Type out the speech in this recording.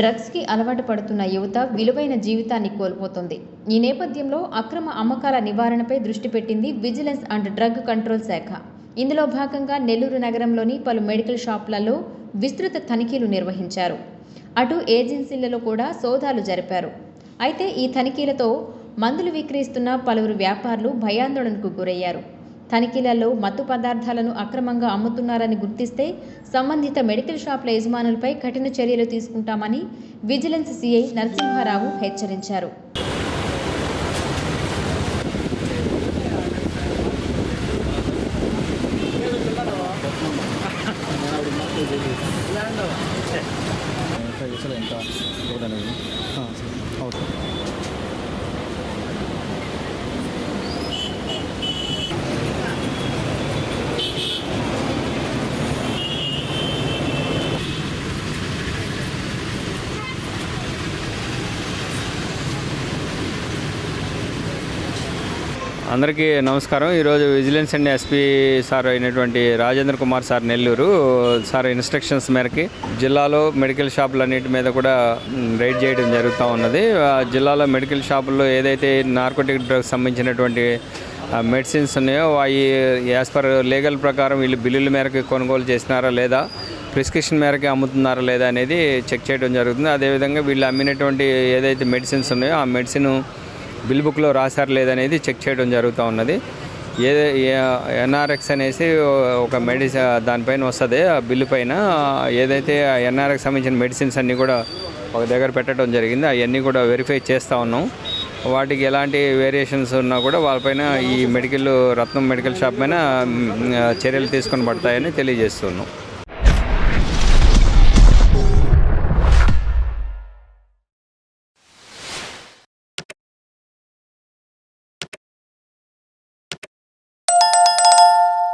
డ్రగ్స్కి అలవాటు పడుతున్న యువత విలువైన జీవితాన్ని కోల్పోతుంది. ఈ నేపథ్యంలో అక్రమ అమ్మకాల నివారణపై దృష్టి పెట్టింది విజిలెన్స్ అండ్ డ్రగ్ కంట్రోల్ శాఖ. ఇందులో భాగంగా నెల్లూరు నగరంలోని పలు మెడికల్ షాపులలో విస్తృత తనిఖీలు నిర్వహించారు. అటు ఏజెన్సీలలో కూడా సోదాలు జరిపారు. అయితే ఈ తనిఖీలతో మందులు విక్రయిస్తున్న పలువురు వ్యాపారులు భయాందోళనకు గురయ్యారు. తనిఖీలలో మత్తు పదార్థాలను అక్రమంగా అమ్ముతున్నారని గుర్తిస్తే సంబంధిత మెడికల్ షాపుల యజమానులపై కఠిన చర్యలు తీసుకుంటామని విజిలెన్స్ సిఐ నరసింహారావు హెచ్చరించారు. ఎంత అనేది ఓకే అందరికీ నమస్కారం. ఈరోజు విజిలెన్స్ అండ్ ఎస్పీ సార్ అయినటువంటి Rajendra Kumar sir Nellore sir instructions మేరకి జిల్లాలో మెడికల్ షాపులన్నిటి మీద కూడా రైడ్ చేయడం జరుగుతూ ఉన్నది. జిల్లాలో మెడికల్ షాపుల్లో ఏదైతే నార్కోటిక్ డ్రగ్స్ సంబంధించినటువంటి మెడిసిన్స్ ఉన్నాయో అవి యాజ్ పర్ లీగల్ ప్రకారం వీళ్ళు బిల్లుల మేరకు కొనుగోలు చేసినారా లేదా ప్రిస్క్రిప్షన్ మేరకు అమ్ముతున్నారా లేదా అనేది చెక్ చేయడం జరుగుతుంది. అదేవిధంగా వీళ్ళు అమ్మినటువంటి ఏదైతే మెడిసిన్స్ ఉన్నాయో ఆ మెడిసిన్ బిల్ బుక్లో రాశారు లేదనేది చెక్ చేయడం జరుగుతూ ఉన్నది. ఏ ఎన్ఆర్ఎక్స్ అనేసి ఒక మెడిసిన్ దానిపైన వస్తుంది. ఆ బిల్లు పైన ఏదైతే ఎన్ఆర్ఎక్స్ సంబంధించిన మెడిసిన్స్ అన్నీ కూడా ఒక దగ్గర పెట్టడం జరిగింది. అవన్నీ కూడా వెరిఫై చేస్తూ ఉన్నాం. వాటికి ఎలాంటి వేరియేషన్స్ ఉన్నా కూడా వాళ్ళపైన ఈ మెడికల్ రత్నం మెడికల్ షాప్ పైన చర్యలు తీసుకొని పడతాయని తెలియజేస్తున్నాం